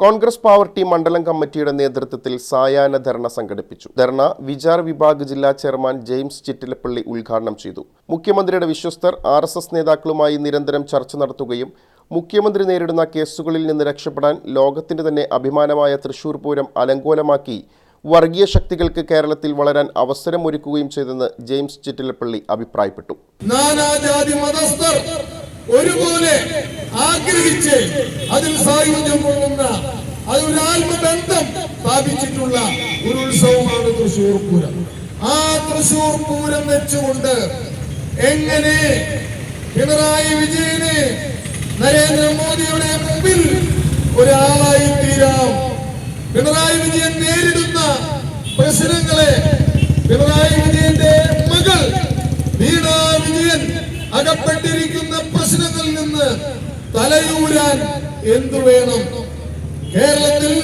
കോൺഗ്രസ് പാവർട്ടി മണ്ഡലം കമ്മിറ്റിയുടെ നേതൃത്വത്തിൽ സായാഹ്ന ധർണ സംഘടിപ്പിച്ചു. ധർണ വിചാർ വിഭാഗ് ജില്ലാ ചെയർമാൻ ജെയിംസ് ചിറ്റിലപ്പള്ളി ഉദ്ഘാടനം ചെയ്തു. മുഖ്യമന്ത്രിയുടെ വിശ്വസ്തർ ആർ എസ് എസ് നേതാക്കളുമായി നിരന്തരം ചർച്ച നടത്തുകയും മുഖ്യമന്ത്രി നേരിടുന്ന കേസുകളിൽ നിന്ന് രക്ഷപ്പെടാൻ ലോകത്തിന്റെ തന്നെ അഭിമാനമായ തൃശൂർ പൂരം അലങ്കോലമാക്കി വർഗീയ ശക്തികൾക്ക് കേരളത്തിൽ വളരാൻ അവസരമൊരുക്കുകയും ചെയ്തെന്ന് ജെയിംസ് ചിറ്റിലപ്പള്ളി അഭിപ്രായപ്പെട്ടു. നാനാജാതി മതസ്ഥർ ഒരുപോലെ ആഗ്രഹിച്ച് അതിൽ സായുധ്യം കൊള്ളുന്ന ആത്മബന്ധം സ്ഥാപിച്ചിട്ടുള്ള ഒരു ഉത്സവമാണ് തൃശൂർ പൂരം. ആ തൃശൂർ പൂരം വെച്ചുകൊണ്ട് എങ്ങനെ പിണറായി വിജയന് നരേന്ദ്രമോദിയുടെ മുമ്പിൽ ഒരാളായി തീരാം? പിണറായി വിജയൻ നേരിടുന്ന പ്രശ്നങ്ങളെ പിണറായി വിജയന്റെ മകൾ വീണാ വിജയൻ അകപ്പെട്ടിരിക്കുന്ന പ്രശ്നങ്ങളിൽ നിന്ന് തലയൂരാൻ എന്തു വേണം? കേരളത്തിൽ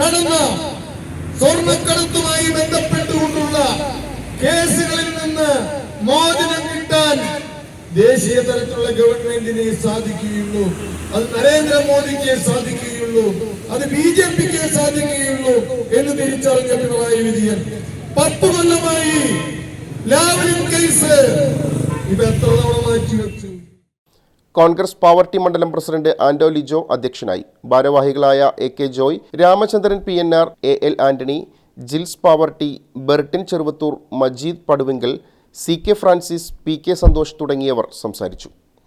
നടന്ന സ്വർണക്കടത്തുമായി ബന്ധപ്പെട്ടുകൊണ്ടുള്ള കേസുകളിൽ നിന്ന് മോചനം കിട്ടാൻ ദേശീയ തലത്തിലുള്ള ഗവൺമെന്റിനെ സാധിക്കുകയുള്ളൂ. അത് നരേന്ദ്രമോദിക്ക് സാധിക്കുകയുള്ളൂ. അത് ബി ജെ പിക്ക് സാധിക്കുകയുള്ളൂ എന്ന് തിരിച്ചറിഞ്ഞ പിണറായി വിജയൻ. പത്ത് കൊല്ലമായി ലാവലിൻ കേസ് ഇത് എത്ര തവണ മാറ്റിവെച്ചു? കോൺഗ്രസ് പാവർട്ടി മണ്ഡലം പ്രസിഡന്റ് ആന്റോ ലിജോ അധ്യക്ഷനായി. ഭാരവാഹികളായ A K Joy Ramachandran P N R A L Antony Jils Pavaratty Bertin Cheruvathur Majeed Paduvinkal C K Francis P K Santhosh തുടങ്ങിയവർ സംസാരിച്ചു.